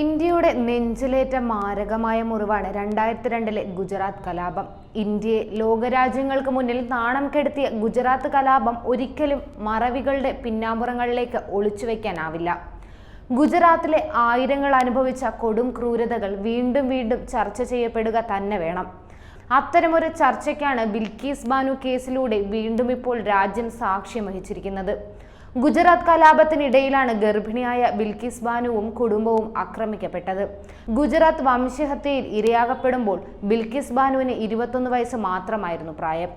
ഇന്ത്യയുടെ നെഞ്ചിലേറ്റ മാരകമായ മുറിവാണ് രണ്ടായിരത്തി രണ്ടിലെ ഗുജറാത്ത് കലാപം. ഇന്ത്യയെ ലോകരാജ്യങ്ങൾക്ക് മുന്നിൽ നാണം കെടുത്തിയ ഗുജറാത്ത് കലാപം ഒരിക്കലും മറവികളുടെ പിന്നാമ്പുറങ്ങളിലേക്ക് ഒളിച്ചു വയ്ക്കാനാവില്ല ഗുജറാത്തിലെ ആയിരങ്ങൾ അനുഭവിച്ച കൊടും ക്രൂരതകൾ വീണ്ടും വീണ്ടും ചർച്ച ചെയ്യപ്പെടുക തന്നെ വേണം. അത്തരമൊരു ചർച്ചയ്ക്കാണ് ബിൽക്കീസ് ബാനു കേസിലൂടെ വീണ്ടും ഇപ്പോൾ രാജ്യം സാക്ഷ്യം വഹിച്ചിരിക്കുന്നത്. ഗുജറാത്ത് കലാപത്തിനിടയിലാണ് ഗർഭിണിയായ ബിൽക്കിസ് ബാനുവും കുടുംബവും ആക്രമിക്കപ്പെട്ടത്. ഗുജറാത്ത് വംശഹത്യയിൽ ഇരയാകപ്പെടുമ്പോൾ ബിൽക്കിസ് ബാനുവിന് ഇരുപത്തൊന്ന് വയസ്സ് മാത്രമായിരുന്നു പ്രായം.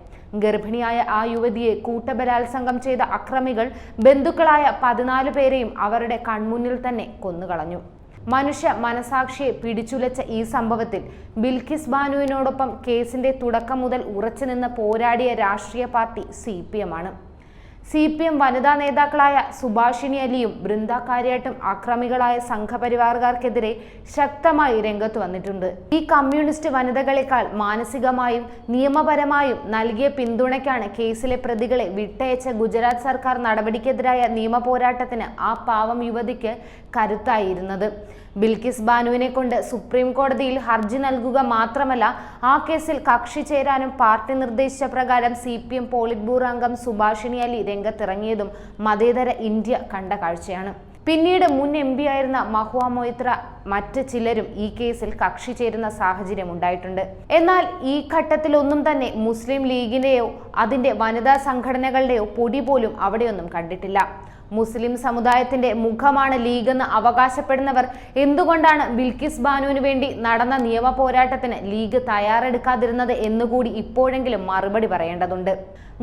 ഗർഭിണിയായ ആ യുവതിയെ കൂട്ടബലാത്സംഗം ചെയ്ത അക്രമികൾ ബന്ധുക്കളായ പതിനാല് പേരെയും അവരുടെ കൺമുന്നിൽ തന്നെ കൊന്നുകളഞ്ഞു. മനുഷ്യ മനസാക്ഷിയെ പിടിച്ചുലച്ച ഈ സംഭവത്തിൽ ബിൽക്കിസ് ബാനുവിനോടൊപ്പം കേസിന്റെ തുടക്കം മുതൽ ഉറച്ചുനിന്ന് പോരാടിയ രാഷ്ട്രീയ പാർട്ടി സി പി എം ആണ്. സി പി എം വനിതാ നേതാക്കളായ സുഭാഷിണി അലിയും ബൃന്ദ കാര്യാട്ടും അക്രമികളായ സംഘപരിവാറുകാർക്കെതിരെ ശക്തമായി രംഗത്ത് വന്നിട്ടുണ്ട്. ഈ കമ്മ്യൂണിസ്റ്റ് വനിതകളെക്കാൾ മാനസികമായും നിയമപരമായും നൽകിയ പിന്തുണയ്ക്കാണ് കേസിലെ പ്രതികളെ വിട്ടയച്ച ഗുജറാത്ത് സർക്കാർ നടപടിക്കെതിരായ നിയമ പോരാട്ടത്തിന് ആ പാവം യുവതിക്ക് കരുത്തായിരുന്നത്. ബിൽക്കിസ് ബാനുവിനെ കൊണ്ട് സുപ്രീം കോടതിയിൽ ഹർജി നൽകുക മാത്രമല്ല ആ കേസിൽ കക്ഷി ചേരാനും പാർട്ടി നിർദ്ദേശിച്ച പ്രകാരം C P M politburo അംഗം സുഭാഷിണി അലി രംഗത്തിറങ്ങിയതും മതേതര ഇന്ത്യ കണ്ട കാഴ്ചയാണ്. പിന്നീട് മുൻ എം പി ആയിരുന്ന മഹുവ മൊയ്ത്ര മറ്റ് ചിലരും ഈ കേസിൽ കക്ഷി ചേരുന്ന സാഹചര്യം ഉണ്ടായിട്ടുണ്ട്. എന്നാൽ ഈ ഘട്ടത്തിലൊന്നും തന്നെ മുസ്ലിം ലീഗിന്റെയോ അതിന്റെ വനിതാ സംഘടനകളുടെയോ പൊടി പോലും അവിടെയൊന്നും കണ്ടിട്ടില്ല. മുസ്ലിം സമുദായത്തിന്റെ മുഖമാണ് ലീഗ് എന്ന് അവകാശപ്പെടുന്നവർ എന്തുകൊണ്ടാണ് ബിൽക്കിസ് ബാനുവിന് വേണ്ടി നടന്ന നിയമ പോരാട്ടത്തിന് ലീഗ് തയ്യാറെടുക്കാതിരുന്നത് എന്നുകൂടി ഇപ്പോഴെങ്കിലും മറുപടി പറയേണ്ടതുണ്ട്.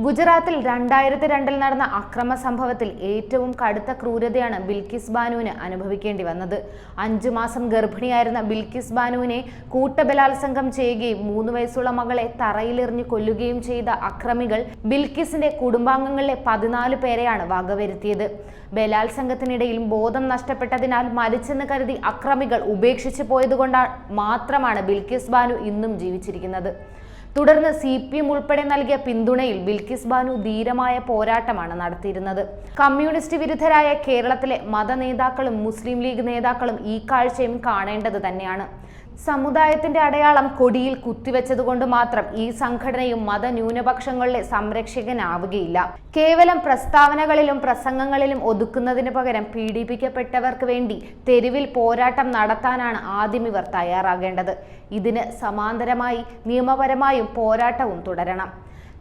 ഗുജറാത്തിൽ രണ്ടായിരത്തി രണ്ടിൽ നടന്ന അക്രമ സംഭവത്തിൽ ഏറ്റവും കടുത്ത ക്രൂരതയാണ് ബിൽക്കിസ് ബാനുവിന് അനുഭവിക്കേണ്ടി വന്നത്. അഞ്ചു മാസം ഗർഭിണിയായിരുന്ന ബിൽക്കിസ് ബാനുവിനെ കൂട്ടബലാത്സംഗം ചെയ്യുകയും മൂന്ന് വയസ്സുള്ള മകളെ തറയിലെറിഞ്ഞു കൊല്ലുകയും ചെയ്ത അക്രമികൾ ബിൽക്കിസിന്റെ കുടുംബാംഗങ്ങളിലെ പതിനാല് പേരെയാണ് വകവരുത്തിയത്. ബലാത്സംഗത്തിനിടയിൽ ബോധം നഷ്ടപ്പെട്ടതിനാൽ മരിച്ചെന്ന് കരുതി അക്രമികൾ ഉപേക്ഷിച്ചു പോയതുകൊണ്ടാണ് മാത്രമാണ് ബിൽക്കിസ് ബാനു ഇന്നും ജീവിച്ചിരിക്കുന്നത്. തുടർന്ന് സി പി എം ഉൾപ്പെടെ നൽകിയ പിന്തുണയിൽ ബിൽക്കിസ് ബാനു ധീരമായ പോരാട്ടമാണ് നടത്തിയിരുന്നത്. കമ്മ്യൂണിസ്റ്റ് വിരുദ്ധരായ കേരളത്തിലെ മത നേതാക്കളും മുസ്ലിം ലീഗ് നേതാക്കളും ഈ കാഴ്ചയും കാണേണ്ടത് തന്നെയാണ്. സമുദായത്തിന്റെ അടയാളം കൊടിയിൽ കുത്തിവെച്ചതുകൊണ്ട് മാത്രം ഈ സംഘടനയും മതന്യൂനപക്ഷങ്ങളുടെ സംരക്ഷകനാവുകയില്ല. കേവലം പ്രസ്താവനകളിലും പ്രസംഗങ്ങളിലും ഒതുക്കുന്നതിന് പകരം പീഡിപ്പിക്കപ്പെട്ടവർക്ക് വേണ്ടി തെരുവിൽ പോരാട്ടം നടത്താനാണ് ആദ്യം ഇവർ തയ്യാറാകേണ്ടത്. ഇതിന് സമാന്തരമായി നിയമപരമായും പോരാട്ടവും തുടരണം.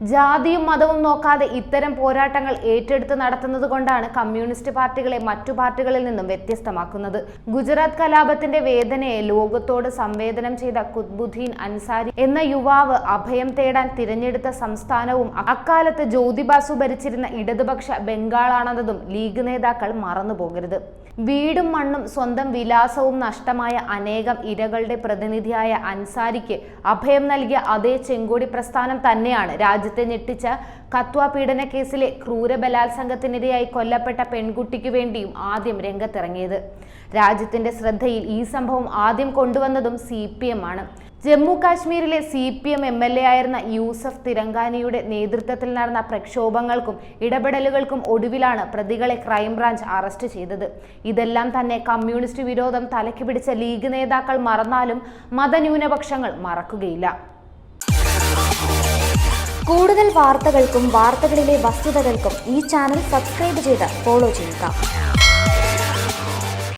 ജാതിയും മതവും നോക്കാതെ ഇത്തരം പോരാട്ടങ്ങൾ ഏറ്റെടുത്ത് നടത്തുന്നത് കൊണ്ടാണ് കമ്മ്യൂണിസ്റ്റ് പാർട്ടികളെ മറ്റു പാർട്ടികളിൽ നിന്നും വ്യത്യസ്തമാക്കുന്നത്. ഗുജറാത്ത് കലാപത്തിന്റെ വേദനയെ ലോകത്തോട് സംവേദനം ചെയ്ത കുത്ബുദ്ദീൻ അൻസാരി എന്ന യുവാവ് അഭയം തേടാൻ തിരഞ്ഞെടുത്ത സംസ്ഥാനവും അക്കാലത്ത് ജ്യോതിബാസു ഭരിച്ചിരുന്ന ഇടതുപക്ഷ ബംഗാളാണെന്നതും ലീഗ് നേതാക്കൾ മറന്നുപോകരുത്. വീടും മണ്ണും സ്വന്തം വിലാസവും നഷ്ടമായ അനേകം ഇരകളുടെ പ്രതിനിധിയായ അൻസാരിക്ക് അഭയം നൽകിയ അതേ ചെങ്കോടി പ്രസ്ഥാനം തന്നെയാണ്. രാജ്യത്തെ ഞെട്ടിച്ച കത്വ പീഡന കേസിലെ ക്രൂര കൊല്ലപ്പെട്ട പെൺകുട്ടിക്ക് വേണ്ടിയും ആദ്യം രംഗത്തിറങ്ങിയത്. രാജ്യത്തിന്റെ ശ്രദ്ധയിൽ ഈ സംഭവം ആദ്യം കൊണ്ടുവന്നതും സി ആണ്. ജമ്മു കാശ്മീരിലെ C P M M L A ആയിരുന്ന യൂസഫ് തിരങ്കാനിയുടെ നേതൃത്വത്തിൽ നടന്ന പ്രക്ഷോഭങ്ങൾക്കും ഇടപെടലുകൾക്കും ഒടുവിലാണ് പ്രതികളെ ക്രൈംബ്രാഞ്ച് അറസ്റ്റ് ചെയ്തത്. ഇതെല്ലാം തന്നെ കമ്മ്യൂണിസ്റ്റ് വിരോധം തലയ്ക്ക് പിടിച്ച ലീഗ് നേതാക്കൾ മറന്നാലും മതന്യൂനപക്ഷങ്ങൾ മറക്കുകയില്ല. കൂടുതൽ വാർത്തകൾക്കും വാർത്തകളിലെ വസ്തുതകൾക്കും ഈ ചാനൽ സബ്സ്ക്രൈബ് ചെയ്ത് ഫോളോ ചെയ്യുക.